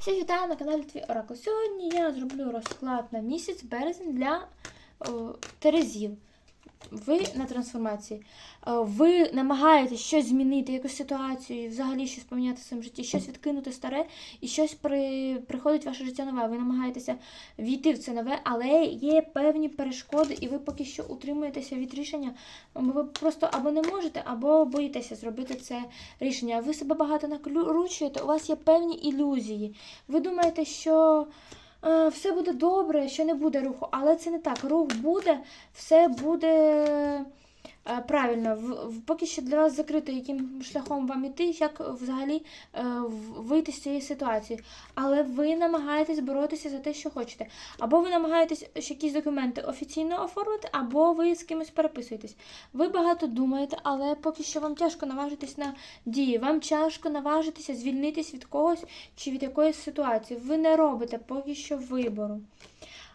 Всіх вітаю на каналі Твій Оракул. Сьогодні я зроблю розклад на місяць березень для о, Терезів. Ви на трансформації. Ви намагаєтесь щось змінити, якусь ситуацію, взагалі щось поміняти в своєму житті, щось відкинути старе, і щось при... приходить в ваше життя нове. Ви намагаєтеся війти в це нове, але є певні перешкоди, і ви поки що утримуєтеся від рішення. Ви просто або не можете, або боїтеся зробити це рішення. Ви себе багато накручуєте, у вас є певні ілюзії. Ви думаєте, що е, все буде добре, що не буде руху, але це не так. Рух буде, все буде е, правильно. В, в- поки що для вас закрито, яким шляхом вам іти, як взагалі е, вийти з цієї ситуації. Але ви намагаєтесь боротися за те, що хочете. Або ви намагаєтесь якісь документи офіційно оформити, або ви з кимось переписуєтесь. Ви багато думаєте, але поки що вам тяжко наважитись на дії. Вам тяжко наважитися звільнитись від когось чи від якоїсь ситуації. Ви не робите поки що вибору.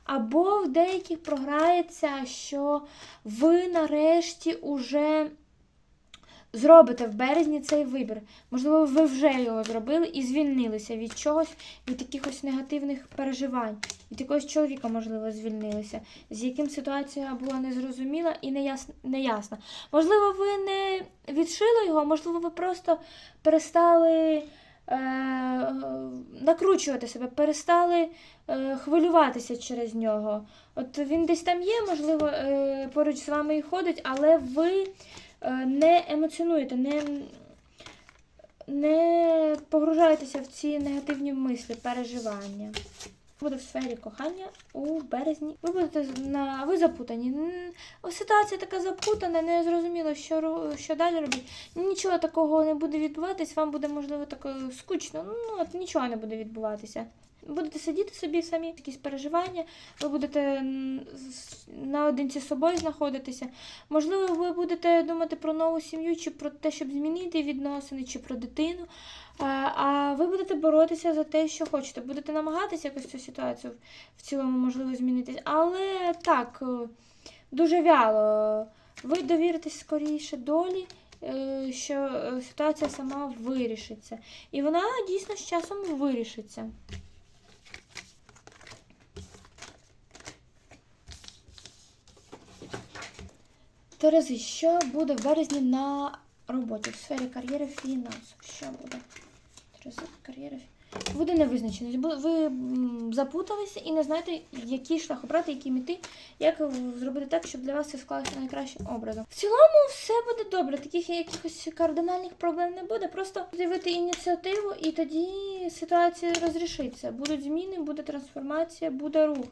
Або в деяких програється, що ви нарешті уже зробите в березні цей вибір. Можливо, ви вже його зробили і звільнилися від чогось, від якихось негативних переживань. Від якогось чоловіка, можливо, звільнилися, з яким ситуація була незрозуміла і неясна. Можливо, ви не відшили його, можливо, ви просто перестали накручувати себе, перестали е, хвилюватися через нього. От він десь там є, можливо, е, поруч з вами і ходить, але ви е, не емоціонуєте, не, не погружаєтеся в ці негативні мислі, переживання. Буде в сфері кохання у березні. Ви будете на ви запутані. Ситуація така запутана, не зрозуміло, що, що далі робити. Нічого такого не буде відбуватись, вам буде, можливо, так е, скучно. Ну, от нічого не буде відбуватися. Будете сидіти собі самі, якісь переживання, ви будете наодинці з собою знаходитися. Можливо, ви будете думати про нову сім'ю, чи про те, щоб змінити відносини, чи про дитину. А, а ви будете боротися за те, що хочете. Будете намагатися якось цю ситуацію в цілому, можливо, змінити. Але так, е, дуже вяло. Ви довіритесь скоріше долі, е, що е, ситуація сама вирішиться. І вона дійсно з часом вирішиться. Терези, що буде в березні на роботі в сфері кар'єри фінансів? Що буде? Терези, кар'єри. Буде невизначеність. Бу- Ви запуталися і не знаєте, який шлях обрати, який іти, як зробити так, щоб для вас це склалося найкращим образом. В цілому все буде добре. Таких якихось кардинальних проблем не буде. Просто з'явити ініціативу, і тоді ситуація розрішиться. Будуть зміни, буде трансформація, буде рух.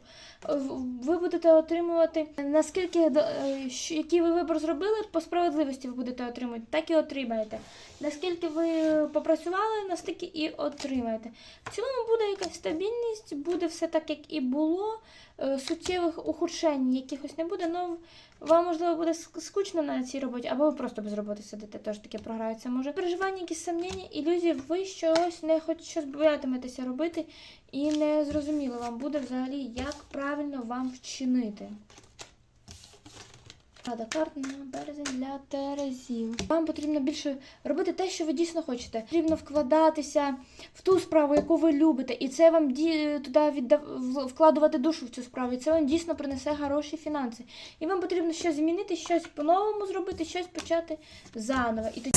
Ви будете отримувати наскільки е, який ви вибір зробили, по справедливості ви будете отримувати, так і отримаєте. Наскільки ви попрацювали, настільки і отримаєте. В цілому буде якась стабільність, буде все так, як і було. Е, Суттєвих ухудшень якихось не буде. Ну, вам, можливо, буде скучно на цій роботі, або ви просто без роботи сидите, теж таке програється. Може, переживання, якісь сумніння, ілюзії, ви щось не хоч щось боятиметеся робити, і не зрозуміло вам буде взагалі, як правильно вам вчинити. Рада карт на березень для Терезів. Вам потрібно більше робити те, що ви дійсно хочете. Потрібно вкладатися в ту справу, яку ви любите, і це вам ді... туди віддав... вкладувати душу в цю справу. І це вам дійсно принесе хороші фінанси. І вам потрібно щось змінити, щось по-новому зробити, щось почати заново. І тоді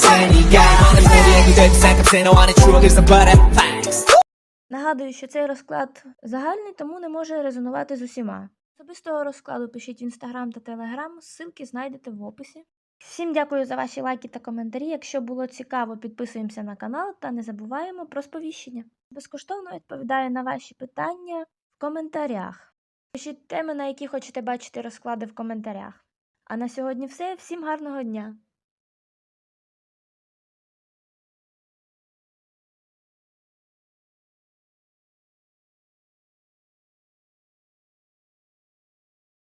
Нагадую, що цей розклад загальний, тому не може резонувати з усіма. Особистого розкладу пишіть в інстаграм та телеграм, ссылки знайдете в описі. Всім дякую за ваші лайки та коментарі. Якщо було цікаво, підписуємося на канал та не забуваємо про сповіщення. Безкоштовно відповідаю на ваші питання в коментарях. Пишіть теми, на які хочете бачити розклади в коментарях. А на сьогодні все. Всім гарного дня!